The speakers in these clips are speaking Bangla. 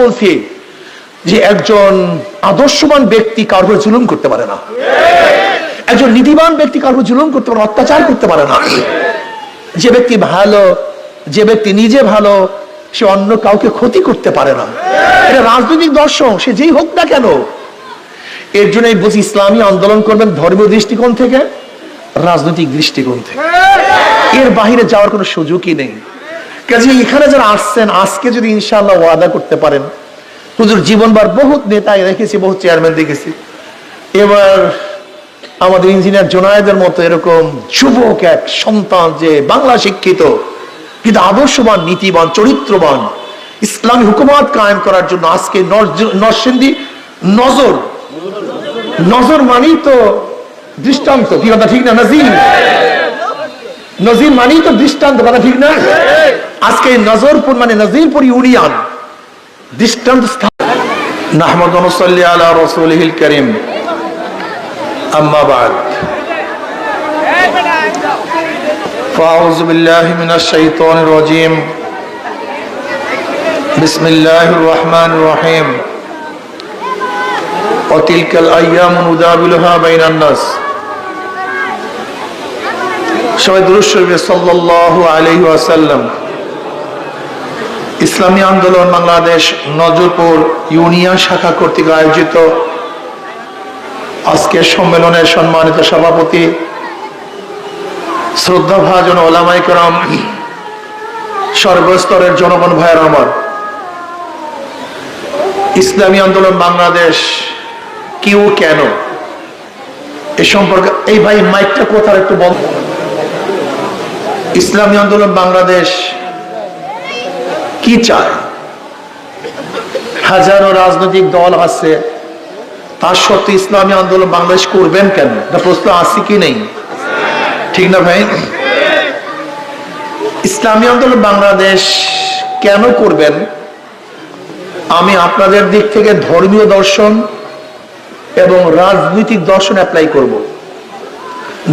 বলছি যে একজন আদর্শবান ব্যক্তি উপর জুলুম করতে পারে না। একজন নীতিবান ব্যক্তি উপর জুলুম করতে পারে অত্যাচার করতে পারে না। যে ব্যক্তি ভালো, যে ব্যক্তি নিজে ভালো, সে অন্য কাউকে ক্ষতি করতে পারে না। এটা রাজনৈতিক দর্শন, সে যেই হোক না কেন। এর জন্য বুঝি ইসলামী আন্দোলন করবেন ধর্মীয় দৃষ্টিকোণ থেকে, রাজনৈতিক দৃষ্টিকোণ থেকে। এর বাহিরে যাওয়ার কোনো সুযোগই নেই। কাজে এখানে যারা আসছেন, আজকে যদি ইনশাআল্লাহ ওয়াদা করতে পারেন। হুজুর, জীবনবার বহুত নেতা দেখেছি বহু চেয়ারম্যান দেখেছি। এবার আমাদের ইঞ্জিনিয়ার জোনায়েদের মতো এরকম যুবক, এক সন্তান যে বাংলা শিক্ষিত, কিন্তু আদর্শবান, নীতিবান, চরিত্রবান, ইসলামী হুকুমাত কায়েম করার জন্য আজকে নর- নরসিংদী নজর। নজর মানেই তো দৃষ্টান্ত, কি কথা ঠিক না? নাজির নজির মানেই তো দৃষ্টান্ত, কথা ঠিক না? আজকে এই নজরপুর মানে নজিরপুর ইউনিয়ন দৃষ্টান্ত স্থান নাহমদ অনুসল্লি আলা রসুলহিল করিম আম্মা বাদ فأعوذ بالله من الشيطان الرجيم بسم الله الرحمن الرحيم وتلك الأيام نداولها بين الناس সবাই দুরুদ শরীফে সাল্লাল্লাহু আলাইহি ওয়াসাল্লাম ইসলামী আন্দোলন বাংলাদেশ নজরপুর ইউনিয়ন শাখা কর্তৃক আয়োজিত আজকের সম্মেলনের সম্মানিত সভাপতি শ্রদ্ধা ভাজন ওলামাই করম, সর্বস্তরের জনগণ ভাইয়ের আমার। ইসলামী আন্দোলন বাংলাদেশ কিউ কেন? এ সম্পর্কে এই ভাই মাইকটা কোথার একটু বল। ইসলামী আন্দোলন বাংলাদেশ কি চায়? হাজারো রাজনৈতিক দল আছে, তার সত্ত্বে ইসলামী আন্দোলন বাংলাদেশ করবেন কেন? প্রশ্ন আছে কি নেই? ঠিক না ভাই? ইসলামী আন্দোলন বাংলাদেশ কেন করবেন? আমি আপনাদের দিক থেকে ধর্মীয় দর্শন এবং রাজনৈতিক দর্শন অ্যাপ্লাই করব।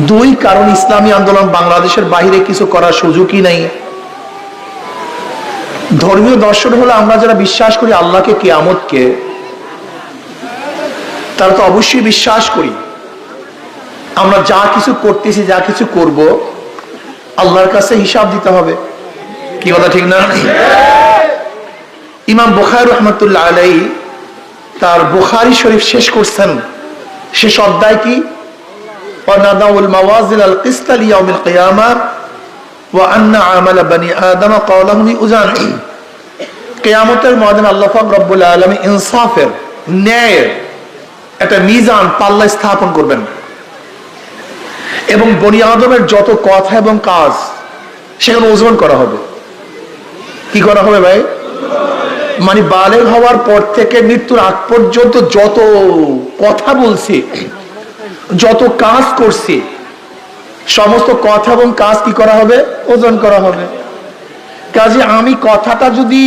দুই কারণ ইসলামী আন্দোলন বাংলাদেশের বাইরে কিছু করার সুযোগই নেই। ধর্মীয় দর্শন হলো আমরা যারা বিশ্বাস করি আল্লাহকে, কেয়ামতকে, তারা তো অবশ্যই বিশ্বাস করি। আমরা যা কিছু করতেছি, যা কিছু করব, আল্লাহর কাছে হিসাব দিতে হবে। কি কথা ঠিক না? ইমাম বোখার রহমতুল্লাহ আলাই তার বুখারি শরীফ শেষ করছেন। শেষ অধ্যায় কি? অনাদাউল মাওয়াজিল আল কিস্তালিয়া কিয়ামা। ওয়ান্না আমালা বানি আদামা কওলামনি উজান। কেয়ামতের ময়দান আল্লাহ পাক রব্বুল আলমী ইনসাফের, ন্যায়ের একটা মিজান পাল্লা স্থাপন করবেন। এবং বনি আদমের যত কথা এবং কাজ, সেখানে ওজন করা হবে। কি করা হবে ভাই? মানে বালের হওয়ার পর থেকে মৃত্যুর আগ পর্যন্ত যত কথা বলছি, যত কাজ করছি সমস্ত কথা এবং কাজ কি করা হবে? ওজন করা হবে। কাজে আমি কথাটা যদি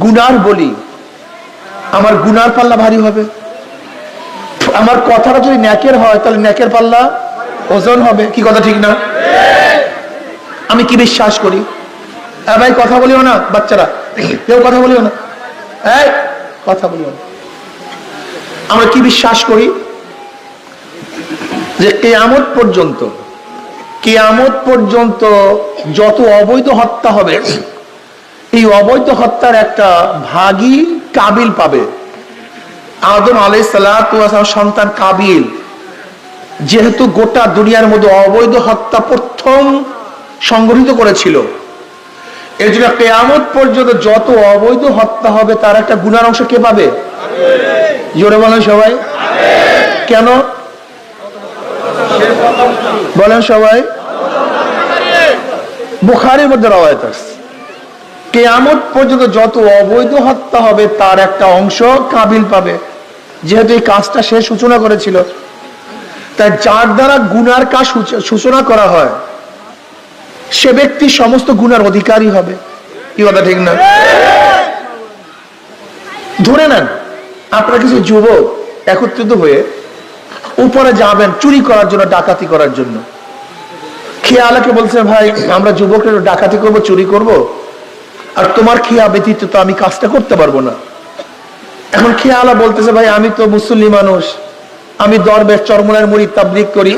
গুনার বলি, আমার গুনার পাল্লা ভারী হবে। আমার কথাটা যদি ন্যাকের হয়, তাহলে ন্যাকের পাল্লা ওজন হবে। কি কথা ঠিক না? আমি কি বিশ্বাস করি? হ্যাঁ ভাই, কথা বলিও না, বাচ্চারা। কেউ কথা বলিও না। কথা বলিও না। আমরা কি বিশ্বাস করি? যে কেয়ামত পর্যন্ত কেয়ামত পর্যন্ত যত অবৈধ হত্যা হবে, এই অবৈধ হত্যার একটা ভাগই কাবিল পাবে। আদম আলাই সালাম সন্তান কাবিল। যেহেতু গোটা দুনিয়ার মধ্যে অবৈধ হত্যা প্রথম সংগঠিত করেছিল। এর জন্য কেয়ামত পর্যন্ত যত অবৈধ হত্যা হবে, তার একটা গুণার অংশ কে পাবে? জোরে বলেন সবাই। কেন? বলেন সবাই। বুখারের মধ্যে রবায়ত আসছে। কেয়ামত পর্যন্ত যত অবৈধ হত্যা হবে, তার একটা অংশ কাবিল পাবে। যেহেতু এই কাজটা সে সূচনা করেছিল। তাই যার দ্বারা গুনার কাজ সূচনা করা হয়, সে ব্যক্তি সমস্ত গুনার অধিকারী হবে। কি কথা, ঠিক না? ধরে নেন, আপনার কিছু যুবক একত্রিত হয়ে উপরে যাবেন চুরি করার জন্য, ডাকাতি করার জন্য। খেয়ালাকে বলছে, ভাই, আমরা যুবকরা ডাকাতি করব, চুরি করব, আর তোমার খেয়া ব্যতীত তো আমি কাজটা করতে পারব না। এখন খেয়ালা বলতেছে, ভাই, আমি তো মুসল্লি মানুষ, আমি দরবেশ, চরমনের মুড়ি তাবলিক করি,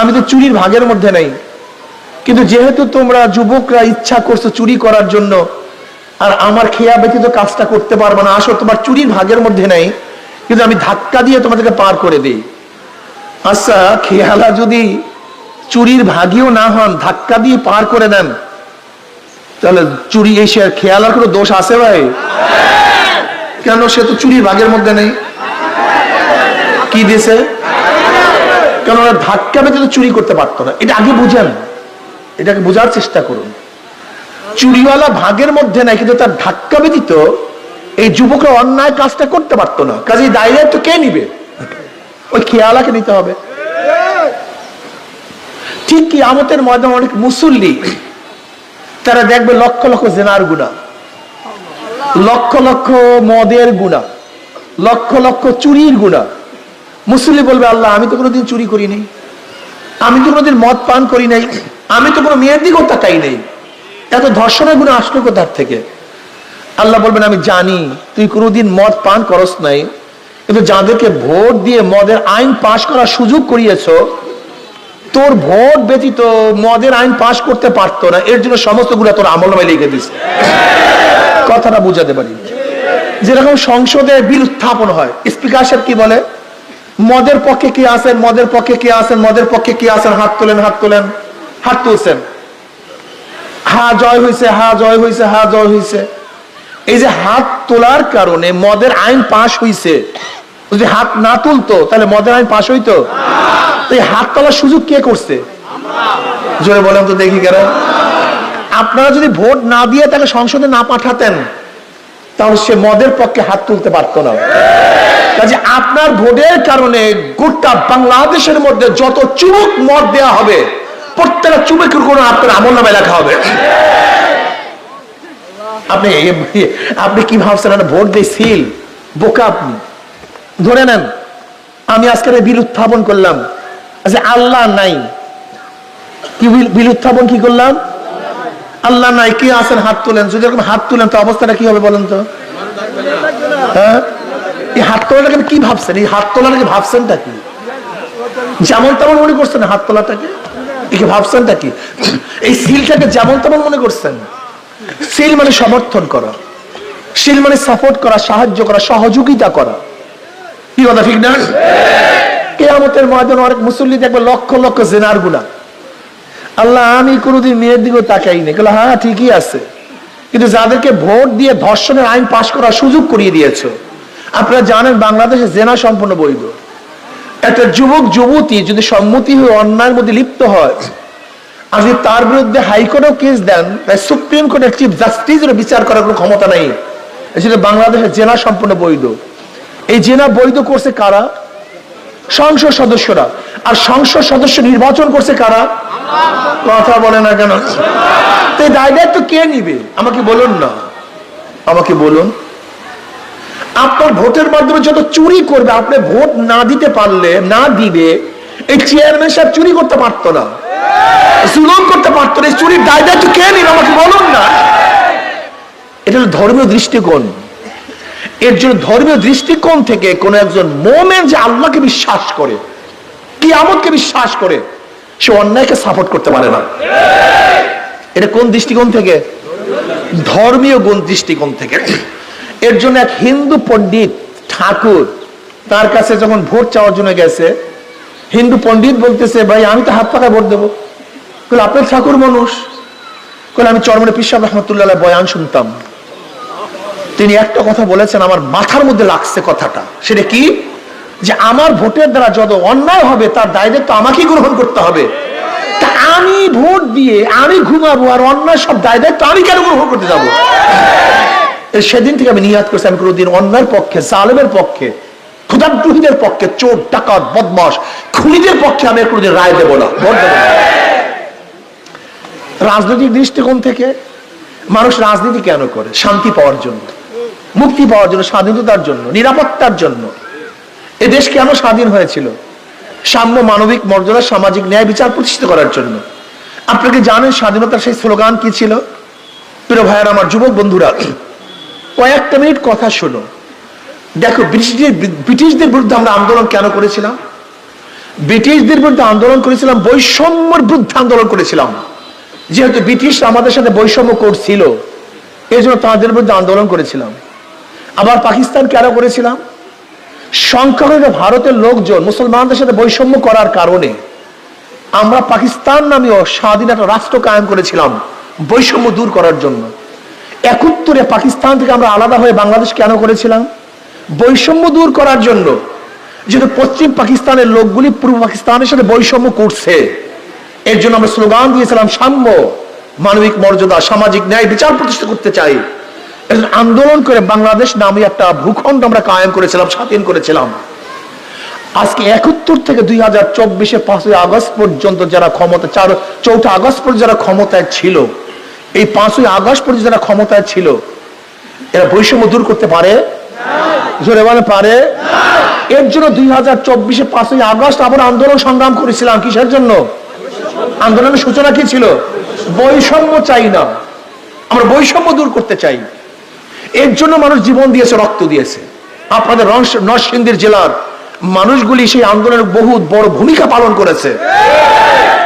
আমি তো চুরির ভাগের মধ্যে নেই। কিন্তু যেহেতু তোমরা যুবকরা ইচ্ছা করছ চুরি করার জন্য, আর আমার খেয়া ব্যতীত কাজটা করতে পারব না, আসো, তোমার চুরির ভাগের মধ্যে নেই, কিন্তু আমি ধাক্কা দিয়ে তোমাদেরকে পার করে দিই। আচ্ছা খেয়ালা যদি চুরির ভাগিও না হন, ধাক্কা দিয়ে পার করে দেন। তাহলে চুরি এসে আর খেয়ালার কোনো দোষ আছে ভাই? কেন সে তো চুরির ভাগের মধ্যে নেই? কি দিয়েছে? কেন ওরা ধাক্কা তো চুরি করতে পারতো না? এটা আগে বুঝেন। এটাকে বোঝার চেষ্টা করুন। চুরিওয়ালা ভাগের মধ্যে নাই, কিন্তু তার ধাক্কা ব্যতীত এই যুবকরা অন্যায় কাজটা করতে পারতো না। কাজে দায় দায়িত্ব কে নিবে? ওই খেয়ালাকে নিতে হবে। ঠিক কি আমতের ময়দান অনেক মুসল্লি, তারা দেখবে লক্ষ লক্ষ জেনার গুণা, লক্ষ লক্ষ মদের গুণা, লক্ষ লক্ষ চুরির গুণা। মুসল্লি বলবে, আল্লাহ, আমি তো কোনোদিন চুরি করি নাই, আমি তো কোনোদিন মদ পান করি নাই, আমি তো কোনো মেয়ের দিকেও তাকাই নেই। এত ধর্ষণের গুণা আসলো কোথার থেকে? আল্লাহ বলবেন, আমি জানি, তুই কোনোদিন মদ পান করস নাই, কিন্তু যাদেরকে ভোট দিয়ে মদের আইন পাশ করার সুযোগ করিয়েছ তোর ভোট ব্যতীত মদের আইন পাশ করতে পারতো না। এর জন্য সমস্তগুলা তোর আমল নামে লিখে দিস কথাটা বুঝাতে পারি। যেরকম সংসদে বিল উত্থাপন হয়, স্পিকার সাহেব কি বলে? মদের পক্ষে কে আছেন, মদের পক্ষে কে আছেন, মদের পক্ষে কে আছেন, হাত তোলেন হাত তোলেন, হাত তুলছেন। হা জয় হয়েছে হা জয় হয়েছে হা জয় হয়েছে এই যে হাত তোলার কারণে মদের আইন পাশ হইছে, যদি হাত না তুলতো, তাহলে মদের আইন পাশ হইতো? এই হাত তোলার সুযোগ কে করছে? জোরে বলেন তো দেখি কেন আপনারা যদি ভোট না দিয়ে তাকে সংসদে না পাঠাতেন, তাহলে সে মদের পক্ষে হাত তুলতে পারতো না। কাজে আপনার ভোটের কারণে গোটা বাংলাদেশের মধ্যে যত চুমুক মদ দেওয়া হবে, প্রত্যেকটা চুমুকের কোনো আপনার আমল নামে লেখা হবে। আপনি আপনি কি ভাবছেন? ভোট দিয়ে সিল, বোকা আপনি। ধরে নেন, আমি আজকের বিল উত্থাপন করলাম। আচ্ছা আল্লাহ নাই। কি বিল- উত্থাপন কি করলাম? আল্লাহ নাই, কে আছেন হাত তুলেন? যদি এরকম হাত তুলেন, তো অবস্থাটা কি হবে বলেন তো? হ্যাঁ? এই হাত তোলাটাকে কি ভাবছেন? এই হাত তোলাটাকে ভাবছেনটা কি? যেমন তেমন মনে করছেন হাত তোলাটাকে? একে ভাবছেনটা কি? এই সিলটাকে যেমন তেমন মনে করছেন। সিল মানে সমর্থন করা। সিল মানে সাপোর্ট করা, সাহায্য করা, সহযোগিতা করা। কি কথা, ঠিক না? কেয়ামতের ময়দানে অনেক মুসল্লি দেখবে লক্ষ লক্ষ জেনার গুণা। আল্লাহ, আমি কোনোদিন মেয়ের দিকেও তাকাই নি হ্যাঁ ঠিকই আছে। কিন্তু যাদেরকে ভোট দিয়ে ধর্ষণের আইন পাশ করার সুযোগ করিয়ে দিয়েছ, আপনারা জানেন বাংলাদেশে জেনা সম্পূর্ণ বৈধ। একটা যুবক, যুবতী যদি সম্মতি হয়ে অন্যায়ের মধ্যে লিপ্ত হয় আর যদি তার বিরুদ্ধে হাইকোর্টেও কেস দেন, তাই সুপ্রিম কোর্টের চিফ জাস্টিসের বিচার করার কোনো ক্ষমতা নেই। এছাড়া বাংলাদেশে জেনা সম্পূর্ণ বৈধ। এই জেনা বৈধ করছে কারা? সংসদ সদস্যরা। আর সংসদ সদস্য নির্বাচন করছে কারা? কথা বলে না কেন? তো এই দায় দায়িত্ব কে নিবে? আমাকে বলুন না। আমাকে বলুন। আপনার ভোটের মাধ্যমে যত চুরি করবে, আপনি ভোট না দিতে পারলে, না দিবে, এই চেয়ারম্যান সাহেব চুরি করতে পারতো না। জুলুম করতে পারতো না। এই চুরির দায় দায়িত্ব কে নিবে? আমাকে বলুন না। এটা হলো ধর্মীয় দৃষ্টিকোণ। এর জন্য ধর্মীয় দৃষ্টিকোণ থেকে কোন একজন মোমেন যে আল্লাহকে বিশ্বাস করে কি আমলকে বিশ্বাস করে, সে অন্যায়কে সাপোর্ট করতে পারে না। এটা কোন দৃষ্টিকোণ থেকে? ধর্মীয় গুণ দৃষ্টিকোণ থেকে। এর জন্য এক হিন্দু পণ্ডিত ঠাকুর তার কাছে যখন ভোট চাওয়ার জন্য গেছে, হিন্দু পণ্ডিত বলতেছে, ভাই, আমি তো হাত পাকায় ভোট দেবো। আপনার ঠাকুর মানুষ। আমি চরমনে পিসাব রহমতুল্লাহ বয়ান শুনতাম। তিনি একটা কথা বলেছেন, আমার মাথার মধ্যে লাগছে কথাটা। সেটা কি? যে আমার ভোটের দ্বারা যত অন্যায় হবে, তার দায় দায়িত্ব আমাকেই গ্রহণ করতে হবে। আমি ভোট দিয়ে আমি ঘুমাবো আর অন্যায় সব দায় দায়িত্ব আমি কেন গ্রহণ করতে যাব? সেদিন থেকে আমি নিয়াদ করছি, আমি কোনোদিন অন্যায়ের পক্ষে, জালেমের পক্ষে ক্ষুদাদ্রোহীদের পক্ষে, চোর, ডাকাত বদমাস খুনিদের পক্ষে আমি কোনোদিন রায় দেবো না, ভোট দেবো না। রাজনৈতিক দৃষ্টিকোণ থেকে মানুষ রাজনীতি কেন করে? শান্তি পাওয়ার জন্য। মুক্তি পাওয়ার জন্য, স্বাধীনতার জন্য, নিরাপত্তার জন্য। এ দেশ কেন স্বাধীন হয়েছিল? সাম্য মানবিক মর্যাদা, সামাজিক ন্যায় বিচার প্রতিষ্ঠিত করার জন্য। আপনাকে জানেন স্বাধীনতার সেই স্লোগান কি ছিল? প্রিয় ভাইয়ার, আমার যুবক বন্ধুরা, কয়েকটা মিনিট কথা শোনো। দেখো, ব্রিটিশদের ব্রিটিশদের বিরুদ্ধে আমরা আন্দোলন কেন করেছিলাম? ব্রিটিশদের বিরুদ্ধে আন্দোলন করেছিলাম, বৈষম্যের বিরুদ্ধে আন্দোলন করেছিলাম। যেহেতু ব্রিটিশ আমাদের সাথে বৈষম্য করছিল এই জন্য তাদের বিরুদ্ধে আন্দোলন করেছিলাম। আবার পাকিস্তান কেন করেছিলাম। সংখ্যালঘু ভারতের লোকজন মুসলমানদের সাথে বৈষম্য করার কারণে আমরা পাকিস্তান নামীয় স্বাধীন একটা রাষ্ট্র কায়েম করেছিলাম বৈষম্য দূর করার জন্য। একুত্তরে পাকিস্তান থেকে আমরা আলাদা হয়ে বাংলাদেশ কেন করেছিলাম? বৈষম্য দূর করার জন্য যেহেতু পশ্চিম পাকিস্তানের লোকগুলি পূর্ব পাকিস্তানের সাথে বৈষম্য করছে, এর জন্য আমরা স্লোগান দিয়েছিলাম, সাম্য, মানবিক মর্যাদা, সামাজিক ন্যায় বিচার প্রতিষ্ঠা করতে চাই। আন্দোলন করে বাংলাদেশ নামে একটা ভূখণ্ড আমরা কায়েম করেছিলাম স্বাধীন করেছিলাম। আজকে একাত্তর থেকে দুই হাজার চব্বিশে পাঁচই আগস্ট পর্যন্ত যারা ক্ষমতা চার চৌঠা আগস্ট পর্যন্ত যারা ক্ষমতায় ছিল এই পাঁচই আগস্ট পর্যন্ত যারা ক্ষমতায় ছিল এরা বৈষম্য দূর করতে পারে? জোরে বলে পারে? এর জন্য দুই হাজার চব্বিশে পাঁচই আগস্ট আবার আন্দোলন সংগ্রাম করেছিলাম কিসের জন্য? আন্দোলনের সূচনা কি ছিল? বৈষম্য চাই না। আমরা বৈষম্য দূর করতে চাই। এর জন্য মানুষ জীবন দিয়েছে, রক্ত দিয়েছে। আপনাদের নরসিংদীর জেলার মানুষগুলি সেই আন্দোলনের বহু বড় ভূমিকা পালন করেছে।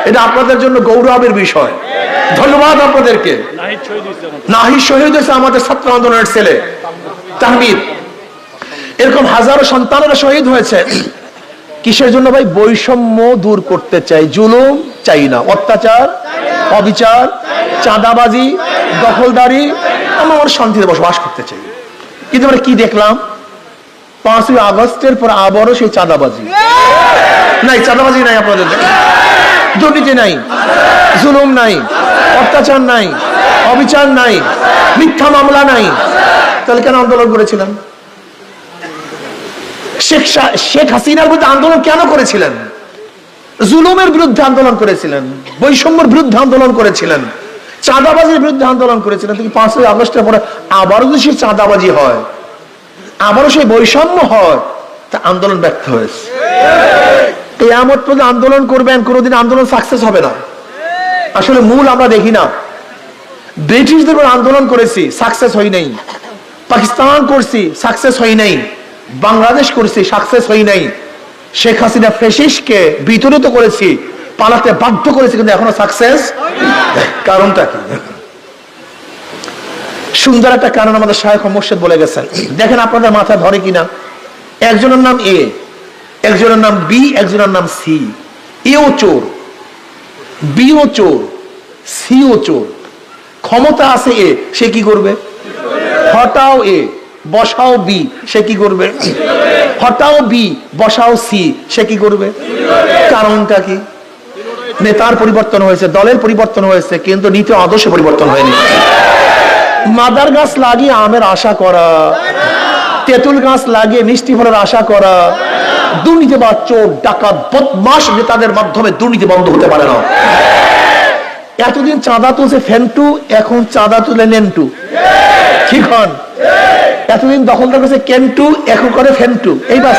এটা আপনাদের জন্য গৌরবের বিষয়। ধন্যবাদ আপনাদেরকে। নাহি শহীদ হয়েছে আমাদের ছাত্র আন্দোলনের ছেলে, তাহমিদ। এরকম হাজারো সন্তানেরা শহীদ হয়েছে। কিসের জন্য ভাই? বৈষম্য দূর করতে চাই। জুলুম চাই না। অত্যাচার, অবিচার, চাঁদাবাজি, দখলদারি, আমরা আমার শান্তিতে বসবাস করতে চাই। কিন্তু আমরা কি দেখলাম? পাঁচই আগস্টের পর আবারও সেই চাঁদাবাজি। নাই চাঁদাবাজি নাই আপনাদের। দুর্নীতি নাই, জুলুম নাই, অত্যাচার নাই, অবিচার নাই, মিথ্যা মামলা নাই। তাহলে কেন আন্দোলন করেছিলেন? শেখ শেখ হাসিনার বিরুদ্ধে আন্দোলন কেন করেছিলেন? জুলুমের বিরুদ্ধে আন্দোলন করেছিলেন, বৈষম্যের বিরুদ্ধে আন্দোলন করেছিলেন, চাঁদাবাজির বিরুদ্ধে আন্দোলন করেছিলেন, কিন্তু পাঁচই আগস্টের পরে আবারও যদি সেই চাঁদাবাজি হয়, আবারও সেই বৈষম্য হয়, তা আন্দোলন ব্যর্থ হয়েছে। কেয়ামত পর্যন্ত আন্দোলন করবেন, কোনোদিন আন্দোলন সাকসেস হবে না। আসলে মূল আমরা দেখি না। ব্রিটিশদের উপর আন্দোলন করেছি সাকসেস হই নাই। পাকিস্তান করছি সাকসেস হই নাই। বাংলাদেশ করছি সাকসেস হই নাই। শেখ হাসিনা ফেসিসকে বিতরিত করেছি, পালাতে বাধ্য করেছি, কিন্তু এখনও সাকসেস কারণটা কি? সুন্দর একটা কারণ আমাদের শাহেখ মোর্শেদ বলে গেছেন। দেখেন আপনাদের মাথায় ধরে কিনা। একজনের নাম এ, একজনের নাম বি, একজনের নাম সি। এও চোর বিও চোর সিও চোর। ক্ষমতা আছে এ, সে কি করবে? হটাও এ, বসাও বি, সে কি করবে? হটাও বি, বসাও সি, সে কি করবে? কারণটা কি? নেতার পরিবর্তন হয়েছে, দলের পরিবর্তন হয়েছে, কিন্তু নীতি আদর্শ পরিবর্তন হয়নি। মাদার গাছ লাগিয়ে আমের আশা করা, তেঁতুল গাছ লাগিয়ে মিষ্টি ফলের আশা করা দুর্নীতি বা চোর, ডাকাত বদমাস নেতাদের মাধ্যমে দুর্নীতি বন্ধ হতে পারে না। এতদিন চাঁদা তুলছে ফেন্টু এখন চাঁদা তুলে নেন্টু। ঠিক হন। এতদিন দখলদার কাছে কেন্টু এখন করে ফেন্টু এই বাস।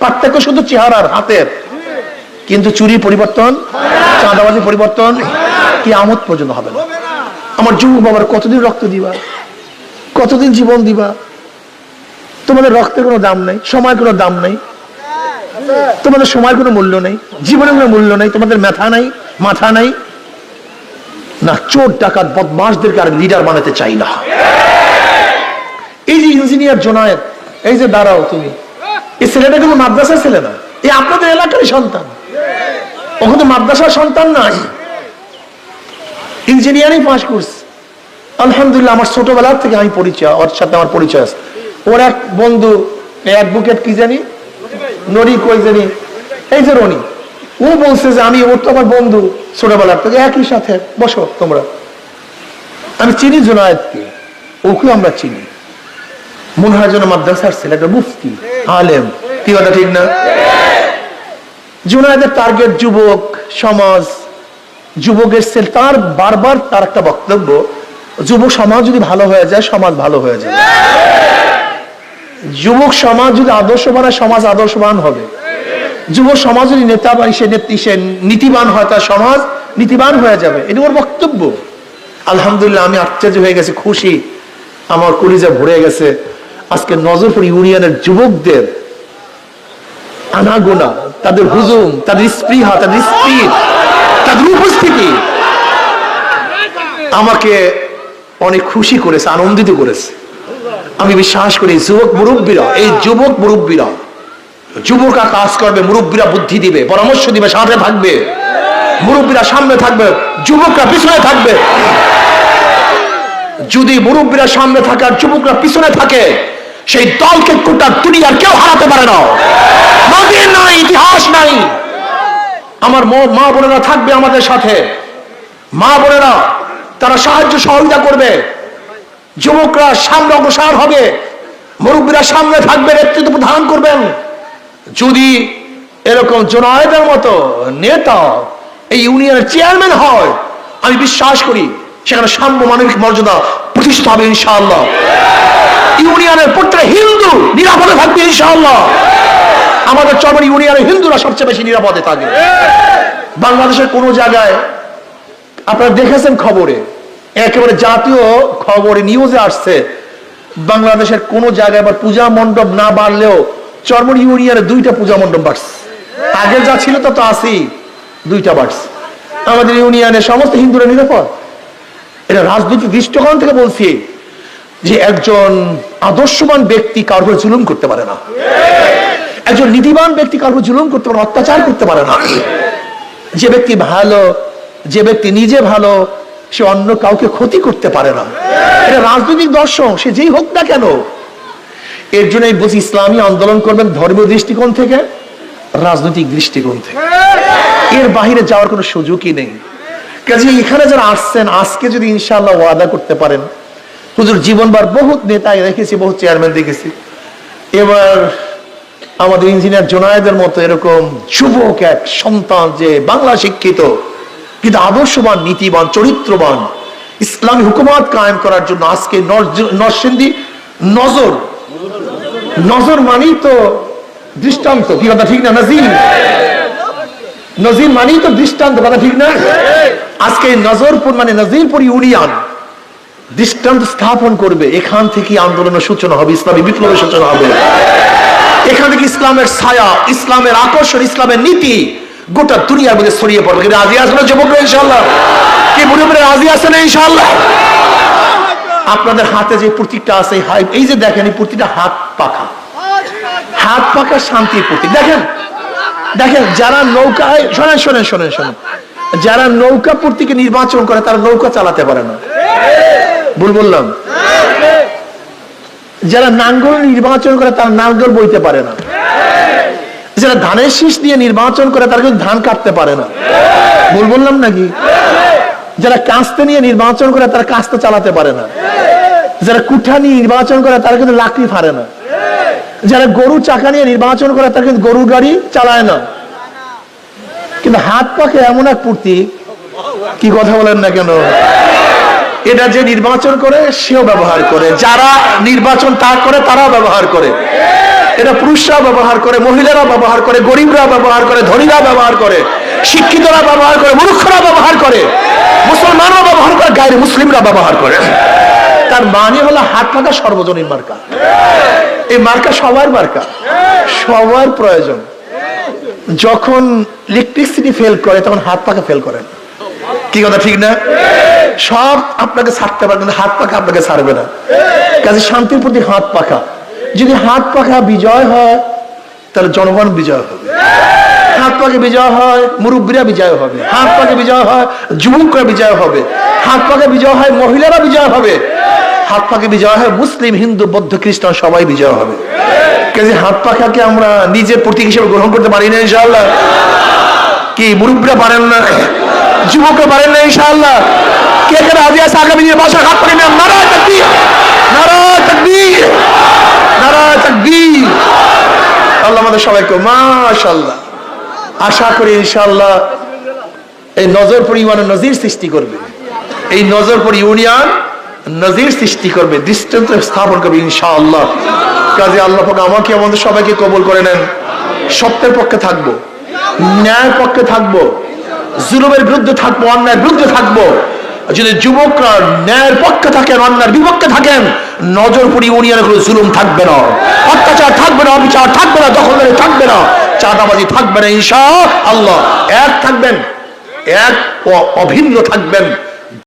পার্থক্য শুধু চেহারার, হাতের। কিন্তু চুরি পরিবর্তন, চাঁদাবাজি পরিবর্তন কি আমত পর্যন্ত হবে না। আমার যুবক বাবার কতদিন রক্ত দিবা? কতদিন জীবন দিবা? তোমাদের রক্তের কোনো দাম নাই সময় কোনো দাম নাই। তোমাদের সময় কোনো মূল্য নেই, জীবনের কোনো মূল্য নেই, তোমাদের মাথা নাই মাথা নাই। না চোর ডাকাত বদমাসদেরকে আর লিডার বানাতে চাই না। এই যে ইঞ্জিনিয়ার জোনায়েত এই যে দাঁড়াও তুমি। এই ছেলেটা কিন্তু মাদ্রাসার ছেলে না এই আপনাদের এলাকারই সন্তান। ওখানে মাদ্রাসার সন্তান নাই। ইঞ্জিনিয়ারিং পাস করছে আলহামদুলিল্লাহ, আমার ছোটবেলার থেকে আমি পরিচয়, ওর সাথে আমার পরিচয় আছে। ওর এক বন্ধু অ্যাডভোকেট কি জানি? নরি কই জানি। এই যে রনি। ও বলছে যে আমি, ওর তো আমার বন্ধু ছোটবেলার থেকে একই সাথে। বসো তোমরা। আমি চিনি জোনায়েতকে ওকে আমরা চিনি। মাদ্রাসার ছেলে একটা মুফতি, আলেম। কি কথা, ঠিক না? টার্গেট যুবক সমাজ, যুবকের সেল তার বারবার তার একটা বক্তব্য যুবক সমাজ যদি ভালো হয়ে যায়, সমাজ ভালো হয়ে যায় যুবক সমাজ যদি আদর্শবান সমাজ আদর্শবান হবে। যুব সমাজ যদি নেতা বা সে নেত্রী, সে নীতিবান হয়, তার সমাজ নীতিবান হয়ে যাবে। এটা ওর বক্তব্য। আলহামদুলিল্লাহ, আমি আশ্চর্য হয়ে গেছি, খুশি। আমার কলিজা ভরে গেছে। আজকে নজরপুর ইউনিয়নের যুবকদের আনাগোনা, তাদের হুজুম, তাদের স্পৃহা, তাদের স্পিড, তাদের উপস্থিতি আমাকে অনেক খুশি করেছে, আনন্দিত করেছে। আমি বিশ্বাস করি যুবক মুরব্বীরা, এই যুবক মুরব্বীরা যুবকরা কাজ করবে, মুরব্বীরা বুদ্ধি দিবে, পরামর্শ দিবে, সাথে থাকবে। মুরব্বীরা সামনে থাকবে, যুবকরা পিছনে থাকবে। যদি মুরব্বীরা সামনে থাকে আর যুবকরা পিছনে থাকে, সেই দলকে কোটা দুনিয়ার কেউ হারাতে পারে না। নদীর নাই, ইতিহাস নাই। আমার মা বোনেরা থাকবে আমাদের সাথে। মা বোনেরা, তারা সাহায্য সহযোগিতা করবে। যুবকরা সামনে অগ্রসর হবে। মুরব্বীরা সামনে থাকবে, নেতৃত্ব প্রদান করবেন। যদি এরকম জোনায়েদের মতো নেতা এই ইউনিয়নের চেয়ারম্যান হয়, আমি বিশ্বাস করি সেখানে সাম্য মানবিক মর্যাদা প্রতিষ্ঠা হবে ইনশাআল্লাহ। ইউনিয়নের প্রত্যেক হিন্দু নিরাপদে থাকবে ইনশাআল্লাহ। আমাদের চরমন ইউনিয়নের হিন্দুরা সবচেয়ে বেশি নিরাপদে থাকে বাংলাদেশের কোন জায়গায় আপনারা দেখেছেন খবরে? একেবারে জাতীয় খবরে নিউজে আসছে, বাংলাদেশের কোন জায়গায় আবার পূজা মণ্ডপ না বাড়লেও চরমন ইউনিয়নে দুইটা পূজা মণ্ডপ বাড়ছে। আগে যা ছিল তা তো আসি দুইটা বাড়ছে। আমাদের ইউনিয়নে সমস্ত হিন্দুরা নিরাপদ। এটা রাজনৈতিক দৃষ্টিকোণ থেকে বলছি যে একজন আদর্শবান ব্যক্তি কারোর জুলুম করতে পারে না। একজন নীতিবান ব্যক্তি কারোর জুলুম করতে পারে অত্যাচার করতে পারে না। যে ব্যক্তি ভালো, যে ব্যক্তি নিজে ভালো, সে অন্য কাউকে ক্ষতি করতে পারে না। এটা রাজনৈতিক দর্শন, সে যেই হোক না কেন এর জন্য এই বলছি ইসলামী আন্দোলন করবেন ধর্মীয় দৃষ্টিকোণ থেকে, রাজনৈতিক দৃষ্টিকোণ থেকে। এর বাহিরে যাওয়ার কোনো সুযোগই নেই। কাজে এখানে যারা আসছেন, আজকে যদি ইনশাআল্লাহ ওয়াদা করতে পারেন, হুজুর জীবনবার বহুত নেতা দেখেছি, বহুত চেয়ারম্যান দেখেছি। এবার আমাদের ইঞ্জিনিয়ার জোনায়েদের মতো এরকম যুবক, এক সন্তান যে বাংলা শিক্ষিত, কিন্তু আদর্শবান, নীতিবান, চরিত্রবান, ইসলামী হুকুমাত কায়েম করার জন্য আজকে নর- নরসিংদী নজর নজর মানেই তো দৃষ্টান্ত, কি কথা ঠিক না নাজির নজির মানেই তো দৃষ্টান্ত, কথা ঠিক না? আজকে নজরপুর মানে নজিরপুর ইউনিয়ন, দৃষ্টান্ত স্থাপন করবে, এখান থেকে আন্দোলনের সূচনা হবে, ইসলামী বিপ্লবের সূচনা হবে। এখান থেকে ইসলামের ছায়া, ইসলামের আকর্ষণ, ইসলামের নীতি গোটা দুনিয়ার মধ্যে ছড়িয়ে পড়বে। কিন্তু রাজি আসলে যুবক ইনশাল্লাহ কি মনে করে রাজি আসেন ইনশাল্লাহ আপনাদের হাতে যে প্রতীকটা আছে এই যে দেখেন, এই প্রতীকটা হাত পাখা। হাত পাখা শান্তির প্রতীক। দেখেন দেখেন, যারা নৌকায় শোনেন শোনেন শোনেন শোনেন। যারা নৌকা প্রতীকে নির্বাচন করে, তারা নৌকা চালাতে পারে না। ভুল বললাম? যারা নাঙ্গল নির্বাচন করে, তারা নাঙ্গল বইতে পারে না। যারা ধানের শীষ দিয়ে নির্বাচন করে, তারা কিন্তু ধান কাটতে পারে না। ভুল বললাম নাকি? যারা কাস্তে নিয়ে নির্বাচন করে, তারা কাস্তে চালাতে পারে না। যারা কুঠা নিয়ে নির্বাচন করে, তারা কিন্তু লাকড়ি ফারে না। যারা গরু চাকা নিয়ে নির্বাচন করে, তারা কিন্তু গরুর গাড়ি চালায় না। কিন্তু হাত পাকে এমন এক প্রতীক কি কথা বলেন না কেন? এটা যে নির্বাচন করে, সেও ব্যবহার করে। যারা নির্বাচন তা করে, তারাও ব্যবহার করে। এটা পুরুষরা ব্যবহার করে মহিলারা ব্যবহার করে গরিবরা ব্যবহার করে ধনীরা ব্যবহার করে শিক্ষিতরা ব্যবহার করে মূর্খরা ব্যবহার করে মুসলমানরা ব্যবহার করে, গায়ের মুসলিমরা ব্যবহার করে। তার মানে হলো হাত পাকা সর্বজনীন মার্কা। এই মার্কা সবার মার্কা। সবার প্রয়োজন। যখন ইলেকট্রিসিটি ফেল করে, তখন হাত পাকা ফেল করেন। কি কথা, ঠিক না? সব আপনাকে ছাড়তে পারে কিন্তু হাত পাখা আপনাকে ছাড়বে না। কাজে শান্তির প্রতি হাত পাখা যদি হাত পাখা বিজয় হয়, তাহলে জনগণ বিজয় হবে। হাত পাকে বিজয় হয়, মুরব্বীরা বিজয় হবে। হাত পাকে বিজয় হয়, যুবকরা বিজয় হবে। হাত পাকে বিজয় হয়, মহিলারা বিজয় হবে। হাত পাকে বিজয় হয়, মুসলিম, হিন্দু, বৌদ্ধ, খ্রিস্টান, সবাই বিজয় হবে। কাজে হাত পাখাকে আমরা নিজের প্রতীক হিসেবে গ্রহণ করতে পারি না, ইনশাআল্লাহ। কি, মুরব্বীরা পারেন না? যুবকরা পারেন না, ইনশাআল্লাহ। কে কে রাজি আছে? আগামী দিনে বাসা হাত পারি না? নারা তাকবীর! নারা তাকবীর! নারা তাকবীর! আল্লাহ আমাদের সবাইকে, মাশাআল্লাহ। আশা করি, ইনশাআল্লাহ, এই নজর পরিমাণে নজির সৃষ্টি করবে। এই নজরপুর ইউনিয়ন নজির সৃষ্টি করবে, দৃষ্টান্ত স্থাপন করবে ইনশাআল্লাহ। কাজে আল্লাহ পাক আমাকে, আমাদের সবাইকে কবুল করে নেন। সত্যের পক্ষে থাকব, ন্যায়ের পক্ষে থাকব, জুলুমের বিরুদ্ধে থাকব, অন্যায়ের বিরুদ্ধে থাকব। যদি যুবকরা ন্যায়ের পক্ষে থাকেন অন্যার বিপক্ষে থাকেন, নজর পড়ি উনিয়ার কোনো জুলুম থাকবে না। অত্যাচার থাকবে না, অবিচার থাকবে না, দখলদারি থাকবে না, চাঁদাবাজি থাকবে না ইনশা আল্লাহ এক থাকবেন, এক অভিন্ন থাকবেন।